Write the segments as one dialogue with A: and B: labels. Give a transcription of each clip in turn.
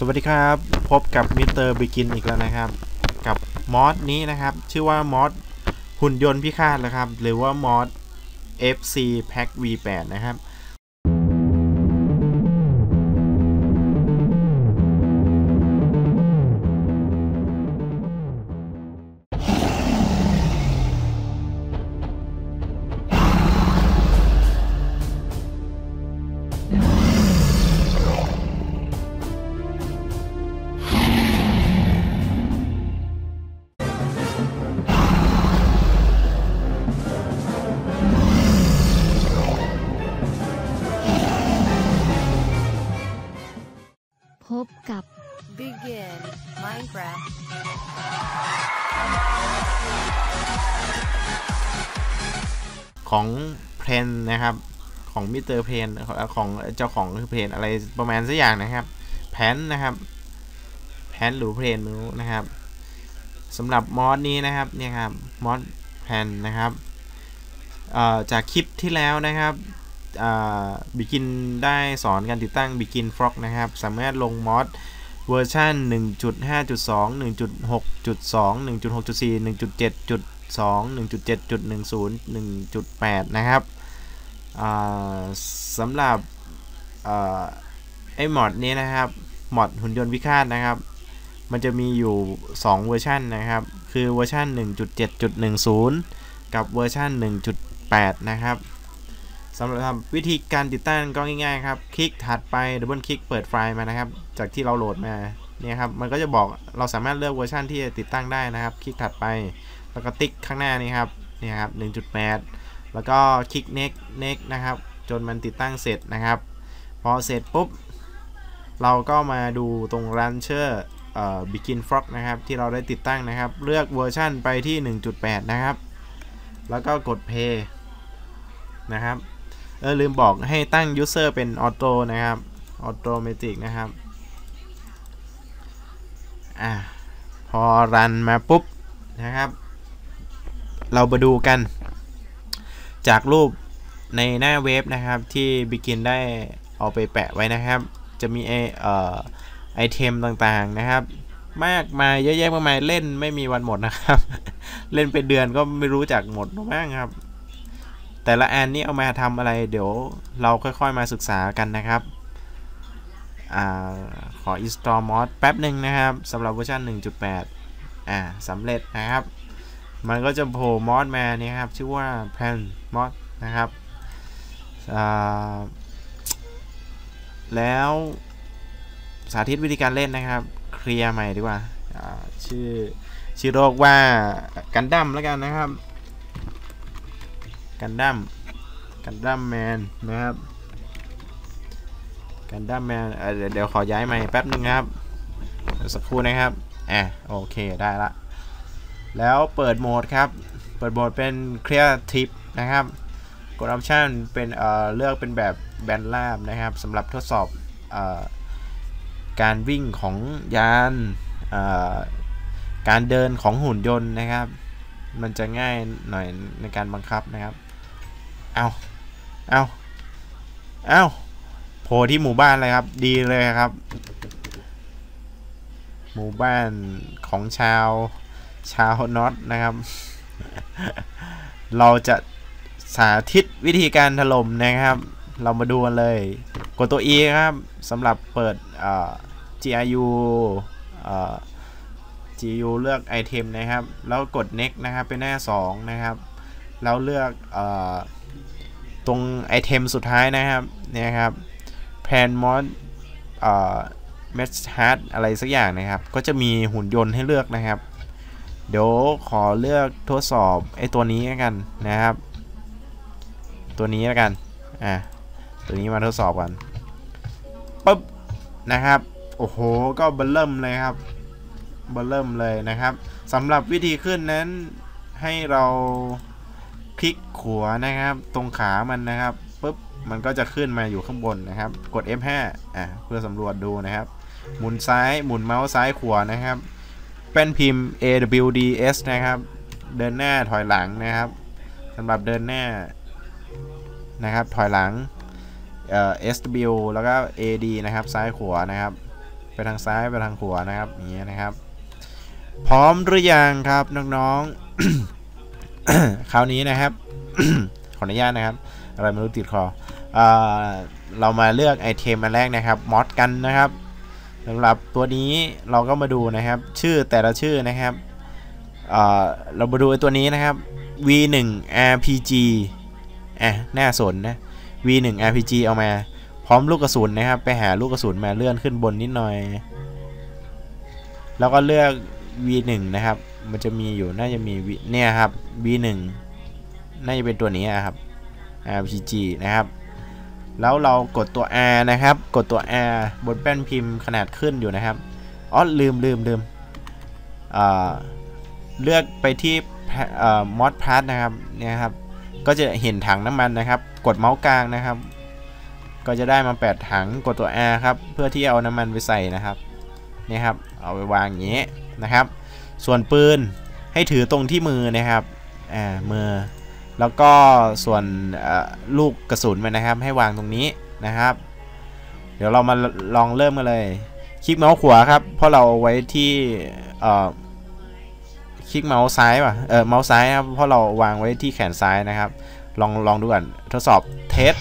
A: สวัสดีครับ พบกับมิสเตอร์บิกินอีกแล้วนะครับ กับมอสนี้นะครับ ชื่อว่ามอสหุ่นยนต์พิฆาตนะครับ หรือว่ามอส FC Pack V8 นะครับ ของเพนนะครับ ของมิสเตอร์เพนของเจ้าของคือเพนอะไรประมาณสักอย่างนะครับ แพนนะครับ แพนหรือเพนไม่รู้นะครับสำหรับมอสนี้นะครับเนี่ยครับมอสแพนนะครับจากคลิปที่แล้วนะครับบิกินได้สอนการติดตั้ง Begin Frog นะครับ สามารถลงมอสเวอร์ชัน1.5.2 1.6.2 1.6.4 1.7. 2 1.7.10 1.8 นะครับสำหรับอไอ้มอดนี้นะครับมอดหุ่นยนต์วิฆาตนะครับ มันจะมีอยู่ 2 เวอร์ชันนะครับ คือเวอร์ชัน1.7.10 กับเวอร์ชัน1.8 นะครับสำหรับวิธีการติดตั้งก็ง่ายๆครับคลิกถัดไปดับเบิลคลิกเปิดไฟล์มานะครับ จากที่เราโหลดมาเนี่ยครับมันก็จะบอกเราสามารถเลือกเวอร์ชันที่จะติดตั้งได้นะครับ คลิกถัดไป แล้วก็ติ๊กข้างหน้านี้ครับนี่ครับ 1.8 แล้วก็คลิก next next นะครับ จนมันติดตั้งเสร็จนะครับ พอเสร็จปุ๊บ เราก็มาดูตรง launcher เอ่อ begin frog นะครับ ที่เราได้ติดตั้งนะครับ เลือกเวอร์ชันไปที่ 1.8 นะครับ แล้วก็กด play นะครับ เออลืมบอกให้ตั้ง user เป็น auto นะครับ automatic นะครับ อ่าพอรันมาปุ๊บนะครับ เรามาดูกัน จากรูปในหน้าเว็บนะครับที่ Begin ได้เอาไปแปะไว้นะครับ จะมีไอเอ่อไอเทมต่างๆนะครับ มากมายเยอะแยะมากมายเล่นไม่มีวันหมดนะครับ เล่นเป็นเดือนก็ไม่รู้จักหมดหรอกมั้งครับ แต่ละอันนี้เอามาทำอะไรเดี๋ยวเราค่อยๆมาศึกษากันนะครับอ่าขอ install mod แป๊บหนึ่งนะครับสำหรับเวอร์ชัน1.8 อ่าสำเร็จนะครับ มันก็จะโผล่มอดมาเนี่ครับ ชื่อว่า plan mod นะครับแล้วสาธิตวิธีการเล่นนะครับ เคลียร์ใหม่ดีกว่าาชื่อชื่อโรคว่ากันดั้มแล้วกันนะครับกันดั้มกันดั้มแมนนะครับกันดั้มแมนเดี๋ยวขอย้ายใหม่แป๊บนึงครับสักครู่นะครับอะโอเคได้ละ แล้วเปิดโหมดครับ เปิดโหมดเป็น Creative นะครับ กด Option เป็นเอ่อเลือกเป็นแบบแบนราบนะครับสำหรับทดสอบเอ่อการวิ่งของยานเอ่อการเดินของหุ่นยนต์นะครับ มันจะง่ายหน่อยในการบังคับนะครับ เอาเอาเอาโผล่ที่หมู่บ้านเลยครับ ดีเลยครับ หมู่บ้านของชาว ชาวน็อตนะครับ เราจะสาธิตวิธีการถล่มนะครับ เรามาดูกันเลย กดตัว E ครับสำหรับเปิด GRU GRU เลือกไอเทมนะครับ แล้วกด next นะครับ เป็นหน้า 2 นะครับ แล้วเลือกอตรงไอเทมสุดท้ายนะครับ เนี่ยครับ pan mod เอ่อ mesh hard อะไรสักอย่างนะครับ ก็จะมีหุ่นยนต์ให้เลือกนะครับ เดี๋ยวขอเลือกทดสอบไอ้ตัวนี้กันนะครับ ตัวนี้แล้วกันอะตัวนี้มาทดสอบกันปุ๊บนะครับโอ้โหก็เบลเริ่มเลยครับเบลเริ่มเลยนะครับสำหรับวิธีขึ้นนั้นให้เราคลิกขวานะครับ ตรงขามันนะครับปุ๊บมันก็จะขึ้นมาอยู่ข้างบนนะครับ กด F5 อะเพื่อสำรวจดูนะครับ หมุนซ้ายหมุนเมาส์ซ้ายขวานะครับ เป็นพิมพ์ AWDS นะครับ เดินหน้าถอยหลังนะครับสำหรับเดินหน้านะครับ ถอยหลังเอ่อ SW แล้วก็ AD นะครับ ซ้ายขวานะครับ ไปทางซ้ายไปทางขวานะครับอย่างเงี้ยนะครับ พร้อมหรือยังครับน้องๆคราวนี้นะครับ ขออนุญาตนะครับ อะไรไม่รู้ติดคอเออเรามาเลือกไอเทมอันแรกนะครับมอดกันนะครับ สำหรับตัวนี้เราก็มาดูนะครับ ชื่อแต่ละชื่อนะครับเเรามาดูไอตัวนี้นะครับ V1 RPG อะน่าสนนะ V1 RPG เอามา พร้อมลูกกระสุนนะครับ ไปหาลูกกระสุนมาเลื่อนขึ้นบนนิดหน่อย แล้วก็เลือก V1 นะครับ มันจะมีอยู่น่าจะมีเนี่ยครับ V1 น่าจะเป็นตัวนี้ครับ RPG นะครับ แล้วเรากดตัว R นะครับ กดตัว R บนแป้นพิมพ์ขนาดขึ้นอยู่นะครับอ๋อลืมลืมลืมเเลือกไปที่เอ่อ mod part นะครับเนี่ยครับ ก็จะเห็นถังน้ำมันนะครับ กดเมาส์กลางนะครับ ก็จะได้มา 8 ถังกดตัว R ครับ เพื่อที่เอาน้ำมันไปใส่นะครับเนี่ยครับ เอาไปวางอย่างนี้นะครับ ส่วนปืนให้ถือตรงที่มือนะครับอ่ามือ แล้วก็ส่วนลูกกระสุนมันนะครับ ให้วางตรงนี้นะครับ เดี๋ยวเรามาลองเริ่มกันเลย คลิกเมาส์ขวาครับ เพราะเราเอาไว้ที่คลิกเมาส์ซ้ายป่ะ เออเมาส์ซ้ายครับ เพราะเราวางไว้ที่แขนซ้ายนะครับ ลองลองดูก่อนทดสอบเทส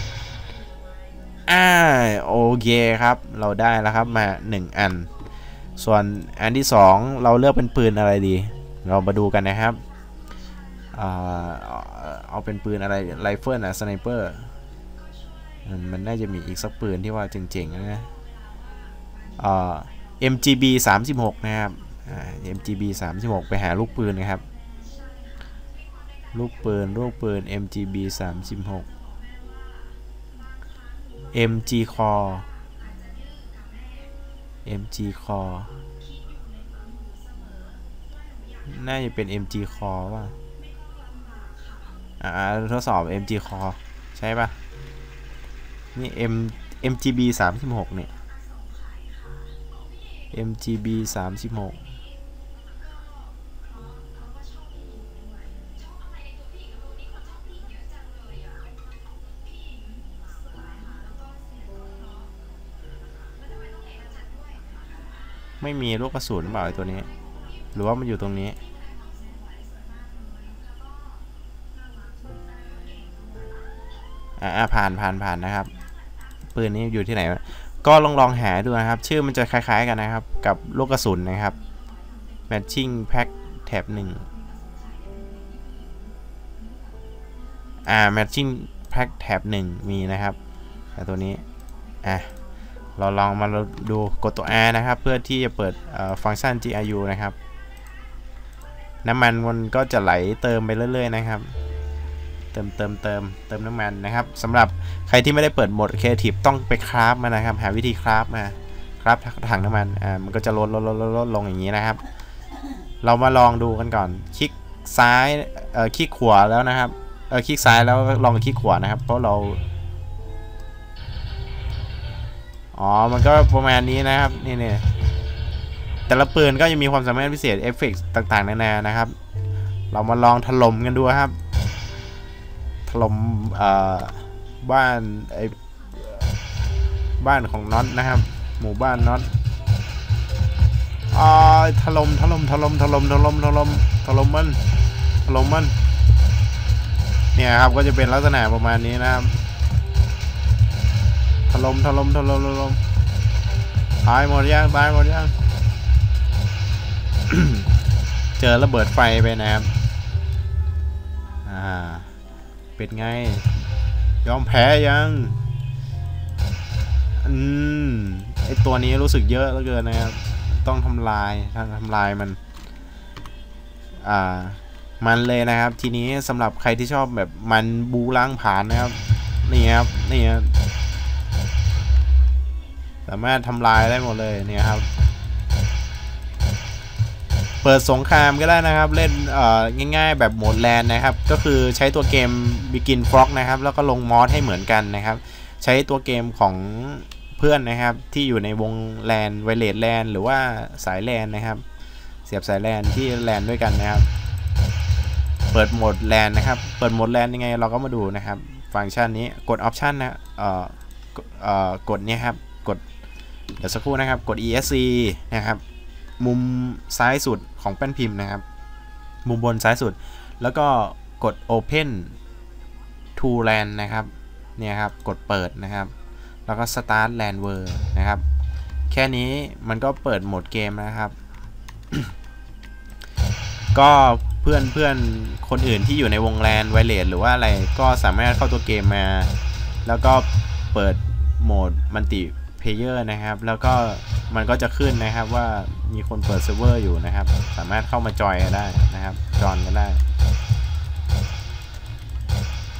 A: อ่าโอเคครับ เราได้แล้วครับมา 1 อัน ส่วนอันที่ 2 เราเลือกเป็นปืนอะไรดี เรามาดูกันนะครับ เอาเป็นปืนอะไรไรเฟิลนะสไนเปอร์มันน่าจะมีอีกสักปืนที่ว่าเจ๋งๆนะเอ่า MGB 36 นะครับ MGB 36 ไปหาลูกปืนนะครับ ลูกปืน ลูกปืน MGB 36 MG Core MG Core น่าจะเป็น MG Core ว่ะ อ่าทดสอบ MG Core ใช่ปะนี่ M MGB 36เนี่ย MGB 36ไม่มีลูกกระสุนเปล่าไอตัวนี้ หรือว่ามันอยู่ตรงนี้ อ่าผ่านผ่านผ่านนะครับ ปืนนี้อยู่ที่ไหน ก็ลองลองหาดูนะครับ ชื่อมันจะคล้าย ๆ กันนะครับ กับลูกกระสุนนะครับ matching pack แถบหนึ่งอ่า matching pack แถบหนึ่งมีนะครับแต่ตัวนี้อะเราลองมาดูกดตัว R นะครับ เพื่อที่จะเปิดฟังก์ชัน GRU นะครับ น้ำมันมันก็จะไหลเติมไปเรื่อย ๆ นะครับ ติมเติมเติมเติมน้ำมันนะครับสำหรับใครที่ไม่ได้เปิดโหมดครีเอทีฟต้องไปคราฟมานะครับ หาวิธีคราฟมาคราฟถังน้ำมันอ่ามันก็จะลดลดลดลดลงอย่างนี้นะครับ เรามาลองดูกันก่อน คลิกซ้ายเอ่อคลิกขวาแล้วนะครับเออคลิกซ้ายแล้วลองคลิกขวานะครับ เพราะเรา อ๋อ มันก็ประมาณนี้นะครับ นี่เนี่ยแต่ละปืนก็จะมีความสามารถพิเศษเอฟเฟกต์ต่างๆนานานะครับ เรามาลองถล่มกันดูครับ ล่มบ้านไอบ้านของน็อตนะครับ หมู่บ้านน็อตอ่าถล่มถล่มถล่มถล่มถล่มถล่มถล่มมันถล่มมันเนี่ยครับก็จะเป็นลักษณะประมาณนี้นะครับถล่มถล่มถล่มถล่มตายหมดยังตายหมดยังเจอระเบิดไฟไปนะครับอ่า เป็นไง ยอมแพ้ยัง อืม ไอตัวนี้รู้สึกเยอะเหลือเกินนะครับ ต้องทำลายถ้าทำลายมัน อ่า มันเลยนะครับ ทีนี้สำหรับใครที่ชอบแบบมันบูล้างผ่านนะครับ นี่ครับ นี่ครับสามารถทำลายได้หมดเลยเนี่ยครับ เปิดสงครามก็ได้นะครับเล่นง่ายๆ แบบโหมดแลนนะครับ ก็คือใช้ตัวเกม Begin Frog นะครับ แล้วก็ลงมอสให้เหมือนกันนะครับ ใช้ตัวเกมของเพื่อนนะครับ ที่อยู่ในวงแลนไวเลสแลนหรือว่าสายแลนนะครับ เสียบสายแลนที่แลนด้วยกันนะครับ เปิดโหมดแลนนะครับ เปิดโหมดแลนยังไงเราก็มาดูนะครับ ฟังก์ชันนี้กดออปชันนะกดเนี้ยครับกดเดี๋ยวสักครู่นะครับกด ESC นะครับ มุมซ้ายสุดของแป้นพิมพ์นะครับ มุมบนซ้ายสุด แล้วก็กด Open to LAN นะครับ เนี่ยครับ กดเปิดนะครับ แล้วก็ Start LAN w o r นะครับ แค่นี้มันก็เปิดโหมดเกมนะครับ ก็เพื่อนเพื่อนคนอื่นที่อยู่ในวงแลนไวเลสหรือว่าอะไรก็สามารถเข้าตัวเกมมา แล้วก็เปิดโหมดมัลติ เพเยอร์นะครับ แล้วก็มันก็จะขึ้นนะครับว่ามีคนเปิดเซิร์ฟเวอร์อยู่นะครับ สามารถเข้ามาจอยกันได้นะครับ จอนกันได้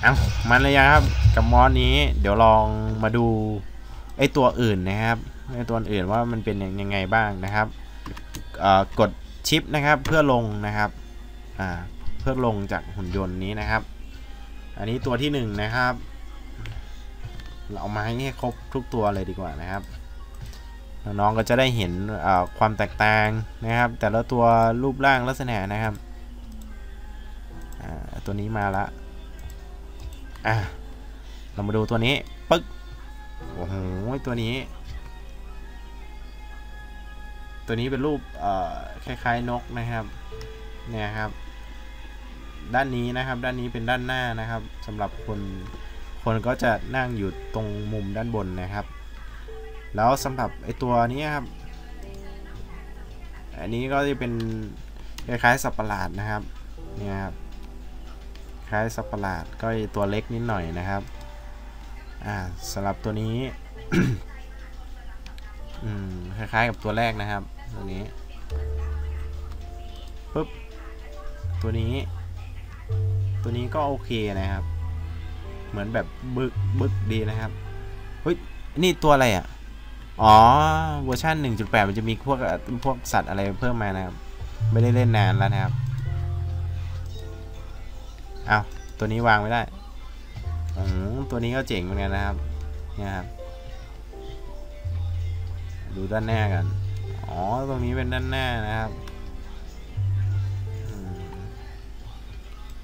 A: เอามันเลยครับกับมอสนี้เดี๋ยวลองมาดูไอตัวอื่นนะครับไอตัวอื่นว่ามันเป็นยังไงบ้างนะครับกดชิปนะครับเพื่อลงนะครับเพื่อลงจากหุ่นยนต์นี้นะครับ อันนี้ตัวที่หนึ่งนะครับ เราเอามาให้ครบทุกตัวเลยดีกว่านะครับ น้องๆก็จะได้เห็นความแตกต่างนะครับ แต่ละตัวรูปร่างลักษณะนะครับตัวนี้มาละอะเรามาดูตัวนี้ปึ๊กโอ้โหตัวนี้ ตัวนี้เป็นรูปคล้ายๆนกนะครับเนี่ยครับ ด้านนี้นะครับ ด้านนี้เป็นด้านหน้านะครับสำหรับคน คนก็จะนั่งอยู่ตรงมุมด้านบนนะครับ แล้วสำหรับไอตัวนี้ครับ อันนี้ก็จะเป็นคล้ายๆสับประหลาดนะครับเนี่ยครับคล้ายสับประหลาดก็ตัวเล็กนิดหน่อยนะครับอ่าสำหรับตัวนี้อืมคล้ายๆกับตัวแรกนะครับ ตัวนี้ปุ๊บตัวนี้ ตัวนี้ก็โอเคนะครับ เหมือนแบบบึกบึกดีนะครับเฮ้ยนี่ตัวอะไรอะอ๋อเวอร์ชัน1.8 มันจะมีพวกพวกสัตว์อะไรเพิ่มมานะครับ ไม่ได้เล่นนานแล้วนะครับเอาตัวนี้วางไม่ได้อืตัวนี้ก็เจ๋งเหมือนกันนะครับเนี่ยครับดูด้านหน้ากันอ๋อตรงนี้เป็นด้านหน้านะครับ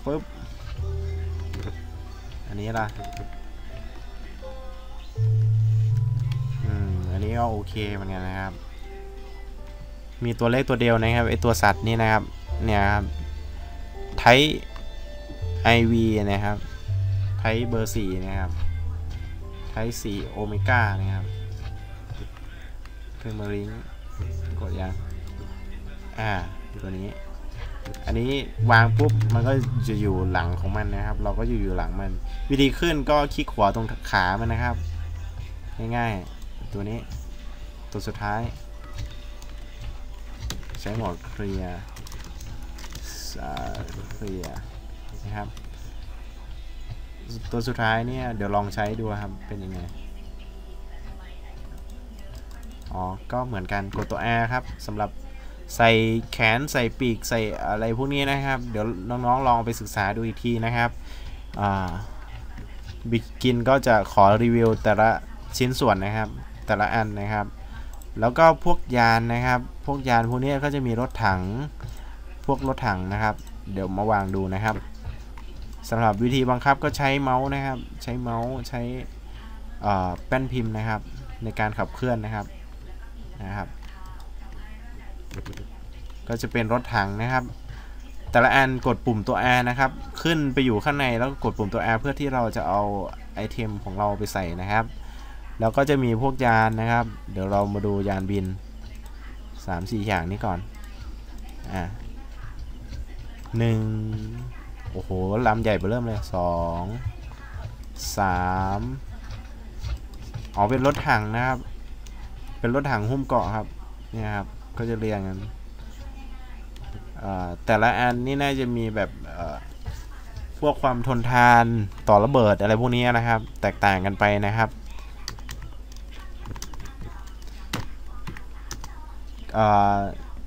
A: ปึ๊บ อันนี้ล่ะ อืม อันนี้ก็โอเคเหมือนกันนะครับ มีตัวเลขตัวเดียวนะครับไอตัวสัตว์นี่นะครับ เนี่ยครับไท IV นะครับ ไทเบอร์สี่นะครับ ไทสี่โอเมก้านะครับเพิ่มมาลิงกดยัง อ่า ตัวนี้ อันนี้วางปุ๊บมันก็จะอยู่หลังของมันนะครับ เราก็อยู่อยู่หลังมัน วิธีขึ้นก็คลิกขวาตรงขามันนะครับ ง่ายๆ ตัวนี้ ตัวสุดท้าย ใช้หมดเคลียร์เคลียร์นะครับ ตัวสุดท้ายเนี่ย เดี๋ยวลองใช้ดูครับ เป็นยังไง อ๋อ ก็เหมือนกันกดตัว R ครับสำหรับ ใส่แขนใส่ปีกใส่อะไรพวกนี้นะครับ เดี๋ยวน้องๆลองไปศึกษาดูอีกทีนะครับบิกินก็จะขอรีวิวแต่ละชิ้นส่วนนะครับ แต่ละอันนะครับ แล้วก็พวกยานนะครับ พวกยานพวกนี้ก็จะมีรถถังพวกรถถังนะครับ เดี๋ยวมาวางดูนะครับสำหรับวิธีบังคับก็ใช้เมาส์นะครับ ใช้เมาส์ใช้แป้นพิมพ์นะครับ ในการขับเคลื่อนนะครับนะครับ ก็จะเป็นรถถังนะครับ แต่ละอันกดปุ่มตัว R นะครับ ขึ้นไปอยู่ข้างในแล้วก็กดปุ่มตัว R เพื่อที่เราจะเอาไอเทมของเราไปใส่นะครับ แล้วก็จะมีพวกยานนะครับ เดี๋ยวเรามาดูยานบิน 3-4 อย่างนี้ก่อน อ่าหนึ่งโอ้โหลำใหญ่ไปเริ่มเลยสองสามอ๋อเป็นรถถังนะครับ เป็นรถถังหุ้มเกาะครับ เนี่ยครับ ก็จะเรียงกันแต่ละอันนี่น่าจะมีแบบพวกความทนทานต่อระเบิดอะไรพวกนี้นะครับ แตกต่างกันไปนะครับ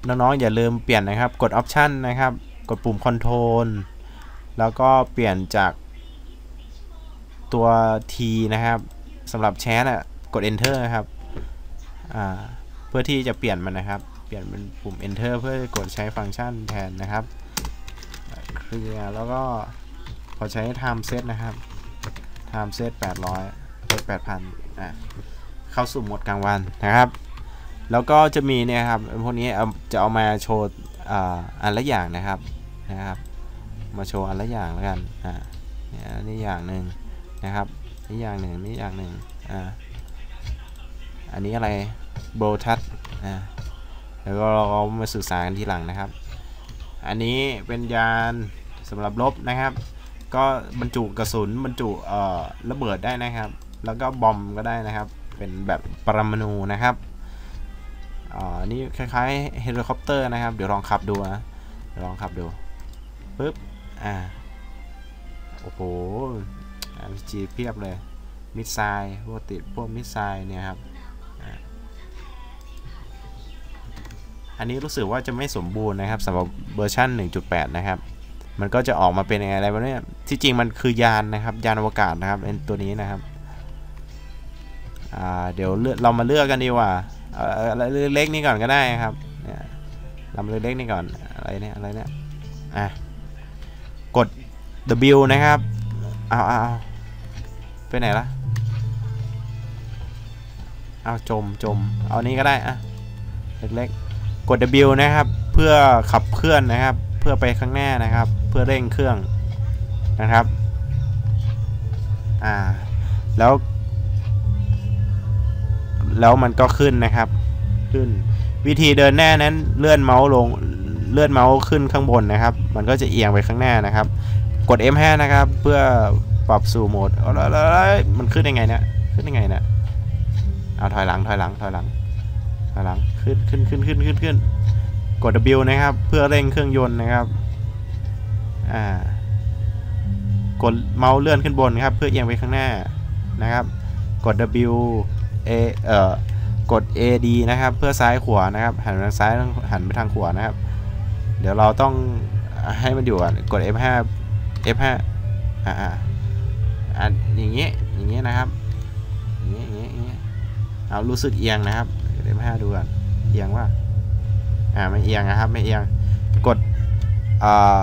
A: น้องๆอย่าลืมเปลี่ยนนะครับ กดออปชันนะครับ กดปุ่มคอนโทรลแล้วก็เปลี่ยนจากตัว T นะครับสำหรับแชทอะกด enter นะครับเพื่อที่จะเปลี่ยนมันนะครับ เปลี่ยนเป็นปุ่ม enter เพื่อกดใช้ฟังก์ชันแทนนะครับเคลียร์แล้วก็พอใช้ time set นะครับ time set 800เป็น8,000อะเข้าสู่โหมดกลางวันนะครับ แล้วก็จะมีเนี่ยครับพวกนี้เอาจะเอามาโชว์อ่าอันละอย่างนะครับนะครับมาโชว์อันละอย่างแล้วกันอ่าเนี่ยนนี้อย่างหนึ่งนะครับนี่อย่างหนึ่งนี่อย่างหนึ่งอ่าอันนี้อะไรโบทัสอ่า แล้วก็เรามาศึกษากันทีหลังนะครับ อันนี้เป็นยานสำหรับรบนะครับ ก็บรรจุกระสุนบรรจุเอ่อระเบิดได้นะครับ แล้วก็บอมก็ได้นะครับ เป็นแบบปรมาณูนะครับอ่านี่คล้ายๆเฮลิคอปเตอร์นะครับ เดี๋ยวลองขับดูนะเดี๋ยวลองขับดูปึ๊บอ่าโอ้โหอาร์จีเพียบเลยมิสไซล์พวกติดพวกมิสไซล์เนี่ยครับ อันนี้รู้สึกว่าจะไม่สมบูรณ์นะครับสำหรับเวอร์ชัน1.8 นะครับ มันก็จะออกมาเป็นยังไงอะไรวะเนี่ยที่จริงมันคือยานนะครับ ยานอวกาศนะครับเป็นตัวนี้นะครับเดี๋ยวเเรามาเลือกกันดีกว่าเอาเอาอะไรเล็กนี่ก่อนก็ได้ครับเนี่ยลำเล็กนี่ก่อนอะไรเนี่ยอะไรเนี่ยอะกด W นะครับเอาเอาเอาไปไหนละเอาจมจมเอานี้ก็ได้อะเล็กๆ กด W นะครับ เพื่อขับเคลื่อนนะครับ เพื่อไปข้างหน้านะครับ เพื่อเร่งเครื่องนะครับอ่าแล้ว แล้วมันก็ขึ้นนะครับขึ้น วิธีเดินหน้านั้นเลื่อนเมาส์ลงเลื่อนเมาส์ขึ้นข้างบนนะครับ มันก็จะเอียงไปข้างหน้านะครับ กด F5 นะครับ เพื่อปรับสู่โหมดเอาละละละมันขึ้นยังไงเนี่ยขึ้นยังไงเนี่ยเอาถอยหลังถอยหลังถอยหลัง ถอยหลังขึ้นขึ้นขึ้นขึ้นขึ้นขึ้นกด W นะครับ เพื่อเร่งเครื่องยนต์นะครับอ่ากดเมาส์เลื่อนขึ้นบนครับ เพื่อเอียงไปข้างหน้านะครับ กด W A เอ่อกด AD นะครับ เพื่อซ้ายขวานะครับ หันไปทางซ้ายหันไปทางขวานะครับ เดี๋ยวเราต้องให้มันอยู่ก่อนกด F5 F5 อ่าอ่าอ่าอย่างเงี้ยอย่างเงี้ยนะครับอย่างเงี้ยอย่างเงี้ยอย่างเงี้ยเอารู้สึกเอียงนะครับ กด F5 ดูก่อนเอียงว่าอ่าไม่เอียงนะครับไม่เอียงกดอ่า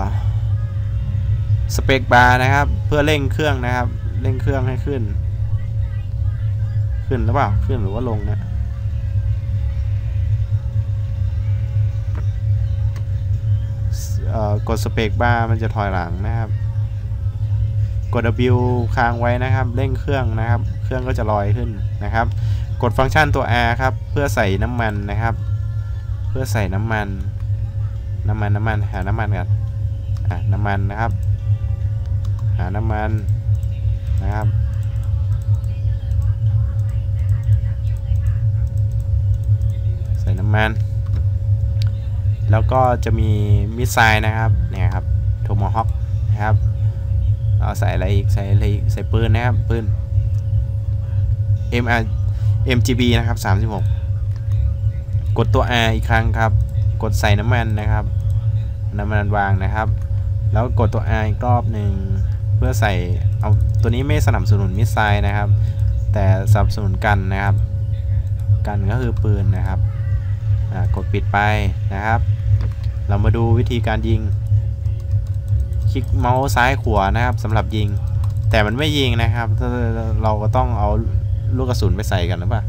A: สเปกบาร์นะครับ เพื่อเร่งเครื่องนะครับ เร่งเครื่องให้ขึ้น ขึ้นหรือเปล่าขึ้นหรือว่าลงเนะเอ่อกดสเปกบาร์มันจะถอยหลังนะครับ กด W ค้างไว้นะครับ เร่งเครื่องนะครับ เครื่องก็จะลอยขึ้นนะครับ ดฟังก์ชันตัว R ครับ เพื่อใส่น้ำมันนะครับ เพื่อใส่น้ำมัน น้ำมันน้ำมันหาน้ำมันกันอะน้ำมันนะครับ หาน้ำมันนะครับใส่น้ำมัน แล้วก็จะมีมิสไซล์นะครับเนี่ยครับโทมฮอคนะครับเอาใส่อะไรอีกใส่อะไรอีกใส่ปืนนะครับปืน MR MGB นะครับ36 กดตัว R อีกครั้งครับ กดใส่น้ำมันนะครับ น้ำมันวางนะครับ แล้วกดตัว R อีกรอบหนึ่งเพื่อใส่เอาตัวนี้ไม่สนับสนุนมิสไซล์นะครับ แต่สนับสนุนกันนะครับ กันก็คือปืนนะครับกดปิดไปนะครับ เรามาดูวิธีการยิง คลิกเมาส์ซ้ายขวานะครับสำหรับยิง แต่มันไม่ยิงนะครับ เราก็ต้องเอา ลูกกระสุนไปใส่กันหรือเปล่า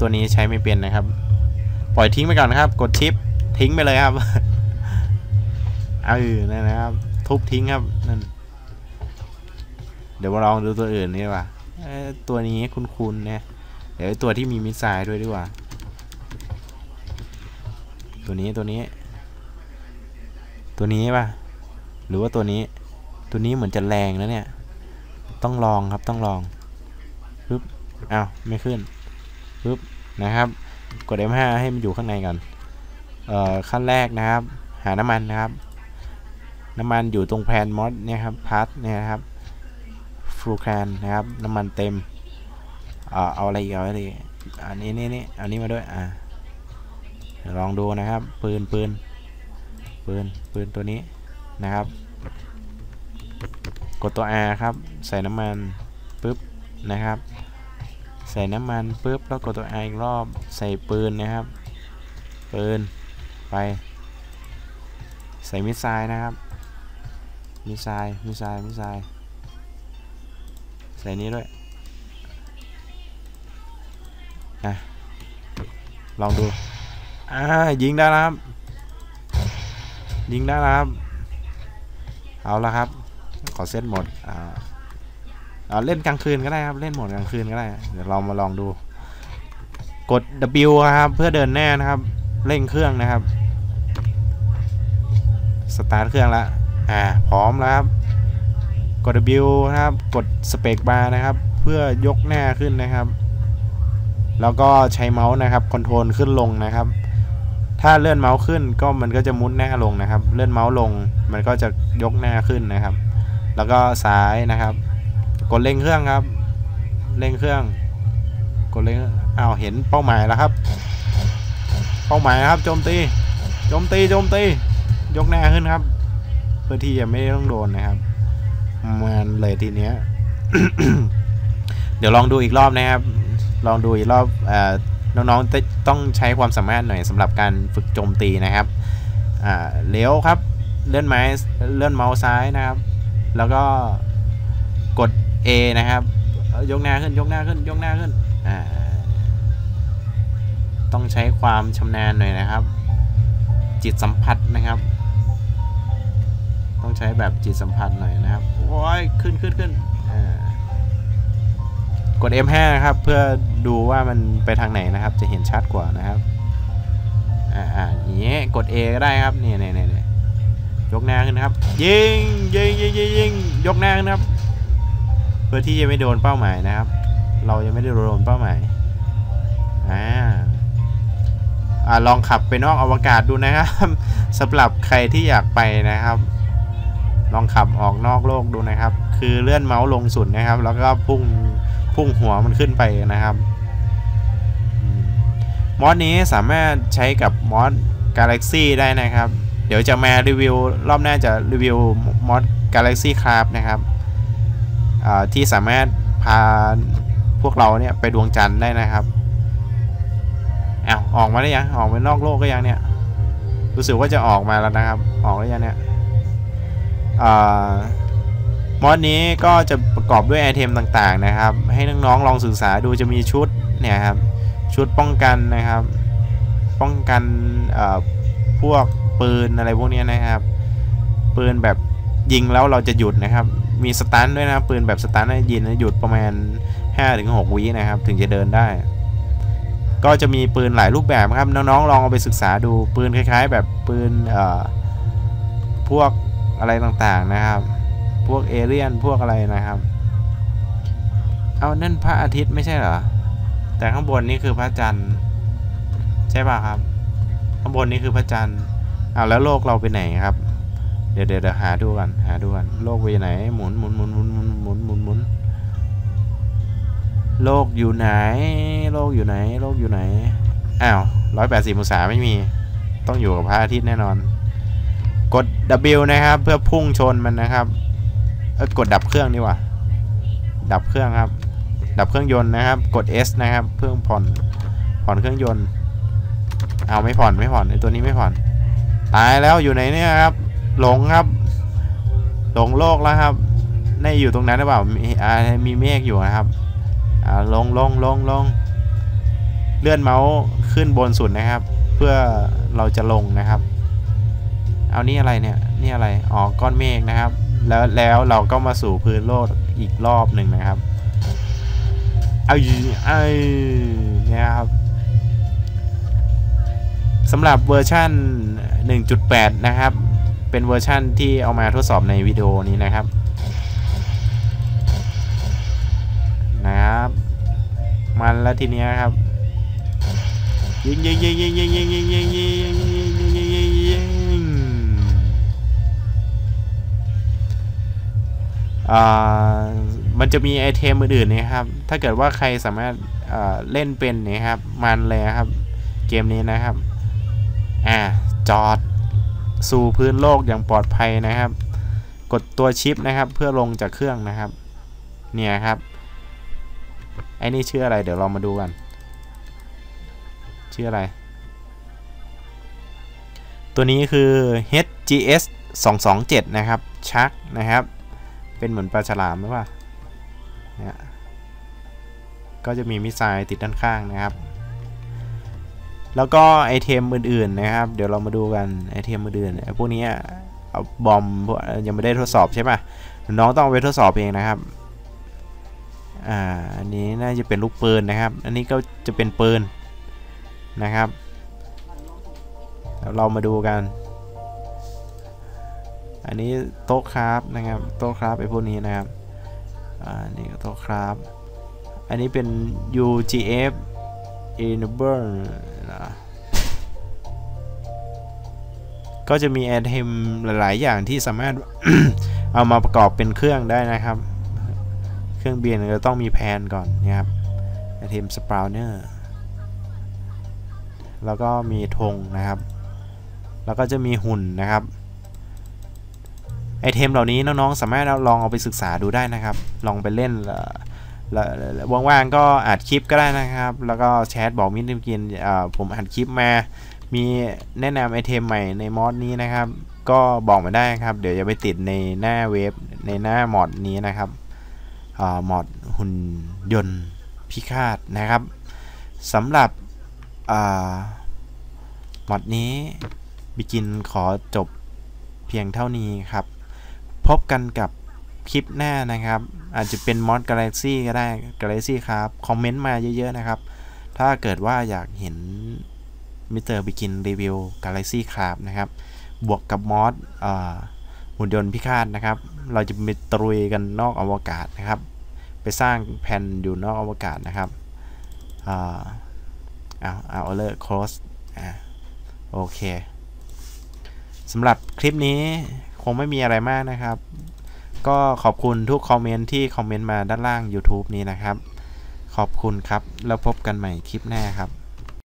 A: ตัวนี้ใช้ไม่เป็นนะครับ ปล่อยทิ้งไปก่อนนะครับ กดชิปทิ้งไปเลยครับเออนั่นนะครับ ทุบทิ้งครับนั่นเดี๋ยวมาลองดูตัวอื่นนี่ว่าตัวนี้คุ้นๆเนี่ยเดี๋ยวตัวที่มีมิสไซล์ด้วยดีกว่า ตัวนี้ตัวนี้ ตัวนี้ป่ะ หรือว่าตัวนี้ ตัวนี้เหมือนจะแรงนะเนี่ย ต้องลองครับต้องลองปึ๊บอ้าวไม่ขึ้นปึ๊บนะครับกด M5 ให้มันอยู่ข้างในก่อนเอ่อขั้นแรกนะครับ หาน้ำมันนะครับ น้ำมันอยู่ตรงแพนมอสเนี่ยครับพาร์ทเนี่ยครับฟลูแคนนะครับน้ำมันเต็มเอาอะไรอีกเอาอะไรอันนี้นี่นี่อันนี้มาด้วยอ่าลองดูนะครับปืนปืนปืนปืนตัวนี้นะครับ กดตัว R ครับ ใส่น้ำมันปุ๊บนะครับ ใส่น้ำมันปุ๊บแล้วกดตัว R อีกรอบใส่ปืนนะครับ ปืนไป ใส่มิสไซล์นะครับ มิสไซล์มิสไซล์มิสไซล์ใส่นี้ด้วยอะลองดูอ่ายิงได้แล้วครับ ยิงได้แล้วครับ เอาละครับ ขอเซตหมดอ่าเล่นกลางคืนก็ได้ครับเล่นโหมดกลางคืนก็ได้ เดี๋ยวเรามาลองดู กด W ครับเพื่อเดินหน้านะครับ เร่งเครื่องนะครับสตาร์ทเครื่องแล้วอ่าพร้อมแล้วครับ กด W นะครับ กดสเปกบาร์นะครับ เพื่อยกหน้าขึ้นนะครับ แล้วก็ใช้เมาส์นะครับคอนโทรลขึ้นลงนะครับ ถ้าเลื่อนเมาส์ขึ้นก็มันก็จะมุดหน้าลงนะครับ เลื่อนเมาส์ลง มันก็จะยกหน้าขึ้นนะครับ แล้วก็ซ้ายนะครับ กดเร่งเครื่องครับ เร่งเครื่อง กดเร่งอ้าวเห็นเป้าหมายแล้วครับ เป้าหมายครับโจมตีโจมตีโจมตียกหน้าขึ้นครับ เพื่อที่จะไม่ต้องโดนนะครับมันเลยทีเนี้ยเดี๋ยวลองดูอีกรอบนะครับ ลองดูอีกรอบอน้องๆต้องใช้ความสามารถหน่อยสำหรับการฝึกโจมตีนะครับเลี้ยวครับเลื่อนไม้เลื่อนเมาส์ซ้ายนะครับ แล้วก็กด A นะครับ ยกหน้าขึ้นยกหน้าขึ้นยกหน้าขึ้นอ่าต้องใช้ความชำนาญหน่อยนะครับ จิตสัมผัสนะครับ ต้องใช้แบบจิตสัมผัสหน่อยนะครับโอ้ยขึ้นขึ้นขึ้นอ่ากด M5 นะครับ เพื่อดูว่ามันไปทางไหนนะครับ จะเห็นชัดกว่านะครับ อ่าอ่าอย่างเงี้ยกด A ก็ได้ครับเนี่ยเนี่นี่นี่ย ยกหน้าขึ้นนะครับ ยิงยิงยิงยิงยิงยกหน้าขึ้นครับ เพื่อที่จะไม่โดนเป้าหมายนะครับ เรายังไม่ได้โดนเป้าหมายอ่าอ่าลองขับไปนอกอวกาศดูนะครับสำหรับใครที่อยากไปนะครับ ลองขับออกนอกโลกดูนะครับ คือเลื่อนเมาส์ลงสุดนะครับ แล้วก็พุ่งพุ่งหัวมันขึ้นไปนะครับมอดนี้สามารถใช้กับมอด Galaxy ได้นะครับ เดี๋ยวจะมารีวิวรอบหน้าจะรีวิวมอด Galaxy Craft นะครับที่สามารถพาพวกเราเนี่ยไปดวงจันทร์ได้นะครับอ้าวออกมาได้ยังออกไปนอกโลกก็ยังเนี่ยรู้สึกว่าจะออกมาแล้วนะครับ ออกแล้ยังเนี่ยอมอดนี้ก็จะประกอบด้วยไอเทมต่างๆนะครับ ให้น้องๆลองศึกษาดูจะมีชุดเนี่ยครับชุดป้องกันนะครับ ป้องกันพวก ปืนอะไรพวกนี้นะครับ ปืนแบบยิงแล้วเราจะหยุดนะครับ มีสตันด้วยนะปืนแบบสตันให้ยิงแล้วหยุดประมาณ5-6วินะครับ ถึงจะเดินได้ ก็จะมีปืนหลายรูปแบบครับน้องๆลองเอาไปศึกษาดูปืนคล้าย ๆ แบบปืนพวกอะไรต่างๆนะครับ พวกเอเลี่ยนพวกอะไรนะครับ เอานั่นพระอาทิตย์ไม่ใช่เหรอแต่ข้างบนนี่คือพระจันทร์ใช่ป่ะครับ ข้างบนนี่คือพระจันทร์ อ้าวแล้วโลกเราไปไหนครับเดี๋ยวเดี๋ยวเดี๋ยวหาดูกันหาดูกันโลกไปไหนหมุนหมุนหมุนหมุนหมุนหมุนหมุนหมุนโลกอยู่ไหน โลกอยู่ไหน โลกอยู่ไหนอ้าวร้อยแปดสิบองศาไม่มี ต้องอยู่กับพระอาทิตย์แน่นอน กด W นะครับ เพื่อพุ่งชนมันนะครับเออกดดับเครื่องดีกว่า ดับเครื่องครับ ดับเครื่องยนต์นะครับ กด S นะครับเพื่อผ่อนผ่อนเครื่องยนต์ เอาไม่ผ่อนไม่ผ่อนไอตัวนี้ไม่ผ่อน ตายแล้วอยู่ไหนเนี่ยครับ หลงครับ หลงโลกแล้วครับในอยู่ตรงนั้นหรือเปล่ามีอามีเมฆอยู่นะครับอ่าลงลงลงลงเลื่อนเมาส์ขึ้นบนสุดนะครับ เพื่อเราจะลงนะครับ เอานี่อะไรเนี่ยนี่อะไรอ๋อก้อนเมฆนะครับ แล้วแล้วเราก็มาสู่พื้นโลกอีกรอบหนึ่งนะครับ เอาอยู่ไอ้เนี่ยครับ สำหรับเวอร์ชัน1.8 นะครับ เป็นเวอร์ชันที่เอามาทดสอบในวิดีโอนี้นะครับนะครับมันแล้วทีเนี้ยครับยิงยิงยิงยิงยิงยิงยิงยิงยิงยิงยิงยิงยิงยิงยิงอ่ามันจะมีไอเทมอื่นๆนะครับ ถ้าเกิดว่าใครสามารถเล่นเป็นนะครับ มันเลยครับ เกมนี้นะครับ อ่าจอดสู่พื้นโลกอย่างปลอดภัยนะครับ กดตัวชิปนะครับ เพื่อลงจากเครื่องนะครับ เนี่ยครับไอ้นี่ชื่ออะไรเดี๋ยวเรามาดูกัน ชื่ออะไร ตัวนี้คือ HGS 227 นะครับ ชักนะครับ เป็นเหมือนปลาฉลามหรือเปล่าเนี่ยก็จะมีมิสไซล์ติดด้านข้างนะครับ แล้วก็ไอเทมอื่นๆนะครับ เดี๋ยวเรามาดูกันไอเทมอื่นๆไอพวกนี้เอาบอมยังไม่ได้ทดสอบใช่ปะน้องต้องไปทดสอบเองนะครับอ่าอันนี้น่าจะเป็นลูกปืนนะครับ อันนี้ก็จะเป็นปืนนะครับเรามาดูกัน อันนี้โต๊ะครับนะครับโต๊ะครับไอพวกนี้นะครับอ่านี่ก็โต๊ะครับ อันนี้เป็น UGF enable ก็จะมีไอเทมหลาย ๆ อย่างที่สามารถ เอามาประกอบเป็นเครื่องได้นะครับ เครื่องบินก็ต้องมีแพนก่อนนะครับไอเทมสปาวเนอร์แล้วก็มีธงนะครับ แล้วก็จะมีหุ่นนะครับไอเทมเหล่านี้น้อง ๆ สามารถลองเอาไปศึกษาดูได้นะครับ ลองไปเล่นล้วแล้วว่างๆก็อัดคลิปก็ได้นะครับ แล้วก็แชทบอกมิตรกินอ่าผมอัดคลิปมา มีแนะนำไอเทมใหม่ในมอดนี้นะครับ ก็บอกมาได้ครับ เดี๋ยวจะไปติดในหน้าเว็บในหน้ามอดนี้นะครับอมอดหุ่นยนต์พิฆาตนะครับสำหรับอมอดนี้บิกินขอจบเพียงเท่านี้ครับ พบกันกับคลิปหน้านะครับ อาจจะเป็นมอดกาแล็กซี่ก็ได้กาแล็กซี่ครับ คอมเมนต์มาเยอะๆนะครับ ถ้าเกิดว่าอยากเห็น มิสเตอร์บิกินรีวิวกาแล็กซี่ครับนะครับ บวกกับมอดหุ่นยนต์พิฆาตนะครับ เราจะไปตรุยกันนอกอวกาศนะครับ ไปสร้างแผ่นอยู่นอกอวกาศนะครับเอาเอาเลอร์คลอสอ่าโอเคสำหรับคลิปนี้คงไม่มีอะไรมากนะครับ ก็ขอบคุณทุกคอมเมนต์ที่คอมเมนต์มาด้านล่าง YouTube นี้นะครับ ขอบคุณครับ แล้วพบกันใหม่คลิปหน้าครับ